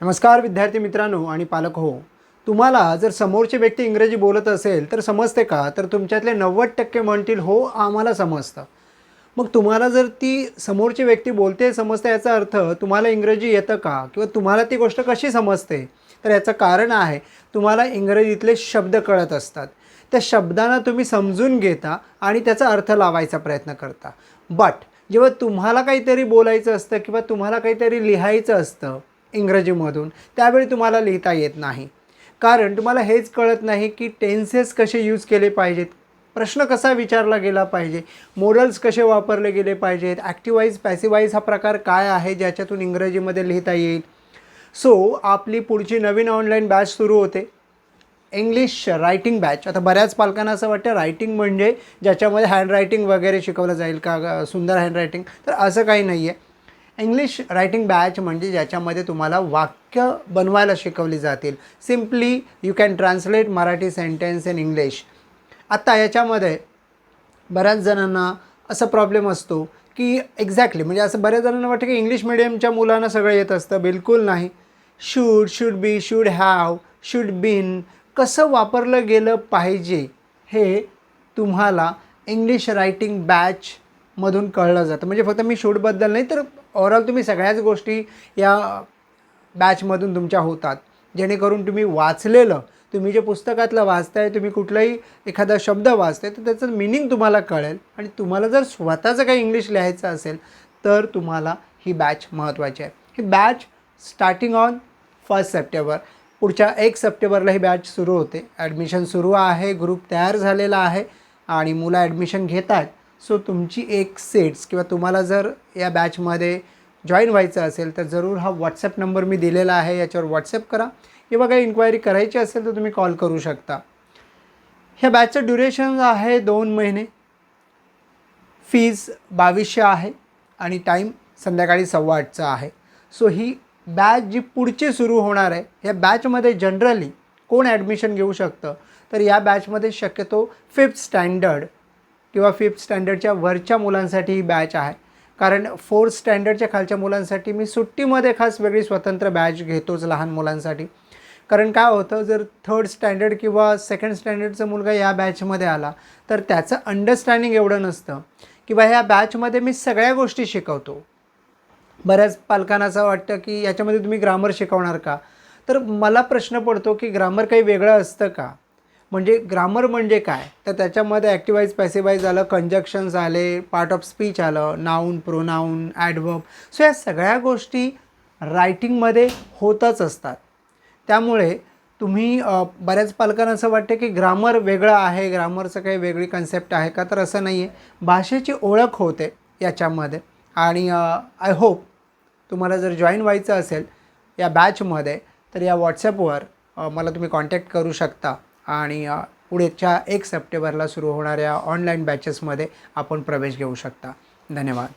नमस्कार विद्यार्थी मित्रांनो आणि पालक हो तुम्हाला जर समोरची व्यक्ती इंग्रजी बोलत असेल तर समजते का? तर तुमच्यातले नव्वद टक्के म्हणतील हो आम्हाला समजतं. मग तुम्हाला जर ती समोरची व्यक्ती बोलते समजते याचा अर्थ तुम्हाला इंग्रजी येतं का? किंवा तुम्हाला ती गोष्ट कशी समजते? तर याचं कारण आहे तुम्हाला इंग्रजीतले शब्द कळत असतात. त्या शब्दांना तुम्ही समजून घेता आणि त्याचा अर्थ लावायचा प्रयत्न करता. बट जेव्हा तुम्हाला काहीतरी बोलायचं असतं किंवा तुम्हाला काहीतरी लिहायचं असतं इंग्रजीमधून. त्यावेळी तुम्हाला लिहिता येत नाही. कारण तुम्हाला हेच कळत नाही की टेन्सेस कसे यूज केले पाहिजेत. प्रश्न कसा विचारला गेला पाहिजे. मोडल्स कसे वापरले गेले पाहिजेत. ॲक्टिवाईज पॅसिवाईज हा प्रकार काय आहे ज्याच्यातून इंग्रजीमध्ये लिहिता येईल. सो आपली पुढची नवीन ऑनलाईन बॅच सुरू होते. इंग्लिश रायटिंग बॅच आता बऱ्याच पालकांना असं वाटतं रायटिंग म्हणजे ज्याच्यामध्ये हँडरायटिंग वगैरे शिकवलं जाईल का सुंदर हँडरायटिंग तर असं काही नाही आहे इंग्लिश रायटिंग बॅच म्हणजे ज्याच्यामध्ये तुम्हाला वाक्य बनवायला शिकवली जातील. Simply you can translate Marathi sentence in English आत्ता याच्यामध्ये बऱ्याच जणांना असा प्रॉब्लेम असतो की एक्झॅक्टली म्हणजे असं बऱ्याच जणांना वाटतं की इंग्लिश मिडियमच्या मुलांना सगळं येत असतं. बिलकुल नाही. Should should be should have should been कसं वापरलं गेलं पाहिजे हे तुम्हाला इंग्लिश रायटिंग बॅचमधून कळलं जातं. म्हणजे फक्त मी शूडबद्दल नाही तर ओव्हरऑल तुम्ही सगळ्याच गोष्टी या बॅचमधून तुमच्या होतात. जेणेकरून तुम्ही वाचलेलं तुम्ही जे पुस्तकातलं वाचताय तुम्ही कुठलाही एखादा शब्द वाचताय तर त्याचं मिनिंग तुम्हाला कळेल. आणि तुम्हाला जर स्वतःचं काही इंग्लिश लिहायचं असेल तर तुम्हाला ही बॅच महत्त्वाची आहे. ही batch starting on first September पुढच्या एक सप्टेंबरला ही बॅच सुरू होते. ॲडमिशन सुरू आहे ग्रुप तयार झालेला आहे आणि मुलं ॲडमिशन घेत आहेत सो तुमची एक सेट्स किंवा तुम्हाला जर या बॅचमध्ये जॉईन व्हायचं असेल तर जरूर हा व्हॉट्सअप नंबर मी दिलेला आहे याच्यावर व्हॉट्सअप करा. किंवा काही इन्क्वायरी करायची असेल तर तुम्ही कॉल करू शकता. ह्या बॅचचं ड्युरेशन आहे दोन महिने. फीज बावीसशे आहे आणि टाईम संध्याकाळी सव्वा आठचा आहे. सो ही बॅच जी पुढची सुरू होणार आहे या बॅचमध्ये जनरली कोण ॲडमिशन घेऊ शकतं? तर या बॅचमध्ये शक्यतो फिफ्थ स्टँडर्ड किंवा फिफ्थ स्टँडर्डच्या वरच्या मुलांसाठी ही बॅच आहे. कारण फोर्थ स्टँडर्डच्या खालच्या मुलांसाठी मी सुट्टीमध्ये खास वेगळी स्वतंत्र बॅच घेतोच लहान मुलांसाठी. कारण काय होतं जर थर्ड स्टँडर्ड किंवा सेकंड स्टँडर्डचा मुलगा या बॅचमध्ये आला तर त्याचं अंडरस्टँडिंग एवढं नसतं. किंवा ह्या बॅचमध्ये मी सगळ्या गोष्टी शिकवतो. बऱ्याच पालकांना असं वाटतं की याच्यामध्ये तुम्ही ग्रामर शिकवणार का? तर मला प्रश्न पडतो की ग्रामर काही वेगळं असतं का? म्हणजे ग्रामर म्हणजे काय? तर त्याच्यामध्ये ॲक्टिवाईज पॅसिवाईज आलं कंजक्शन्स आले पार्ट ऑफ स्पीच आलं नाऊन प्रोनाऊन ॲडवर्ब सो या सगळ्या गोष्टी रायटिंगमध्ये होतच असतात. त्यामुळे तुम्ही बऱ्याच पालकांना असं वाटतं की ग्रामर वेगळं आहे ग्रामरचं काही वेगळी कन्सेप्ट आहे का? तर असं नाही आहे भाषेची ओळख होते याच्यामध्ये. आणि आय होप तुम्हाला जर जॉईन व्हायचं असेल या बॅचमध्ये तर या व्हॉट्सॲपवर मला तुम्ही कॉन्टॅक्ट करू शकता. आणि पुढेच्या पुढच्या एक सप्टेंबरला सुरू होणाऱ्या ऑनलाईन बॅचेसमध्ये आपण प्रवेश घेऊ शकता. धन्यवाद.